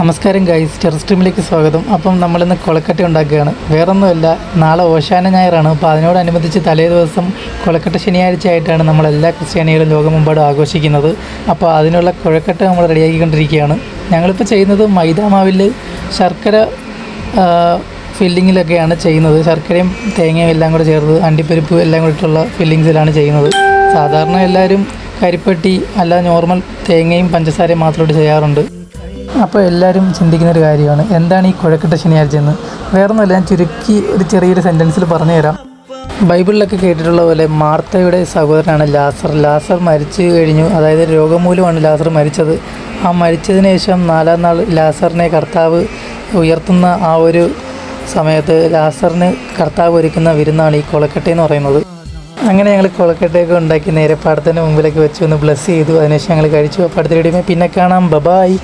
നമസ്കാരം guys terror സ്ട്രീമിലേക്ക് സ്വാഗതം. അപ്പം നമ്മളിന്ന് കൊളക്കട്ട ഉണ്ടാക്കുകയാണ്. വേറൊന്നുമല്ല നാളെ ഓശാന ഞായറാണ്. അപ്പോൾ അതിനോടനുബന്ധിച്ച് തലേ ദിവസം കൊളക്കട്ട ശനിയാഴ്ച ആയിട്ടാണ് നമ്മളെല്ലാ ക്രിസ്ത്യാനികളും ലോകമെമ്പാടും ആഘോഷിക്കുന്നത്. അപ്പോൾ അതിനുള്ള കുഴക്കട്ട നമ്മൾ റെഡിയാക്കിക്കൊണ്ടിരിക്കുകയാണ്. ഞങ്ങളിപ്പോൾ ചെയ്യുന്നത് മൈദാമാവിൽ ശർക്കര ഫില്ലിങ്ങിലൊക്കെയാണ് ചെയ്യുന്നത്. ശർക്കരയും തേങ്ങയും എല്ലാം കൂടെ ചേർത്ത് അണ്ടിപ്പരിപ്പ് എല്ലാം കൂടിയിട്ടുള്ള ഫില്ലിങ്സിലാണ് ചെയ്യുന്നത്. സാധാരണ എല്ലാവരും കരിപ്പെട്ടി അല്ല നോർമൽ തേങ്ങയും പഞ്ചസാരയും മാത്രമായിട്ട് ചെയ്യാറുണ്ട്. അപ്പോൾ എല്ലാവരും ചിന്തിക്കുന്ന ഒരു കാര്യമാണ്. എന്താണ് ഈ കുഴക്കട്ട ശനിയാഴ്ച എന്ന് വേറൊന്നുമല്ല ഞാൻ ചുരുക്കി ഒരു ചെറിയൊരു സെന്റൻസിൽ പറഞ്ഞു തരാം ബൈബിളിലൊക്കെ കേട്ടിട്ടുള്ള പോലെ മാർത്തയുടെ സഹോദരനാണ് ലാസർ. ലാസർ മരിച്ചു കഴിഞ്ഞു. അതായത് രോഗമൂലമാണ് ലാസർ മരിച്ചത്. ആ മരിച്ചതിന് ശേഷം നാലാം നാൾ ലാസറിനെ കർത്താവ് ഉയർത്തുന്ന ആ ഒരു സമയത്ത് ലാസറിന് കർത്താവ് ഒരുക്കുന്ന വിരുന്നാണ് ഈ കൊളക്കട്ട എന്ന് പറയുന്നത്. അങ്ങനെ ഞങ്ങൾ കൊളക്കട്ടയൊക്കെ ഉണ്ടാക്കി നേരെ പടത്തിന്റെ മുമ്പിലേക്ക് വെച്ച് ഒന്ന് ബ്ലസ് ചെയ്തു. അതിനുശേഷം ഞങ്ങൾ കഴിച്ചു. അപ്പോൾ അടുത്ത പിന്നെ കാണാം. ബബായ്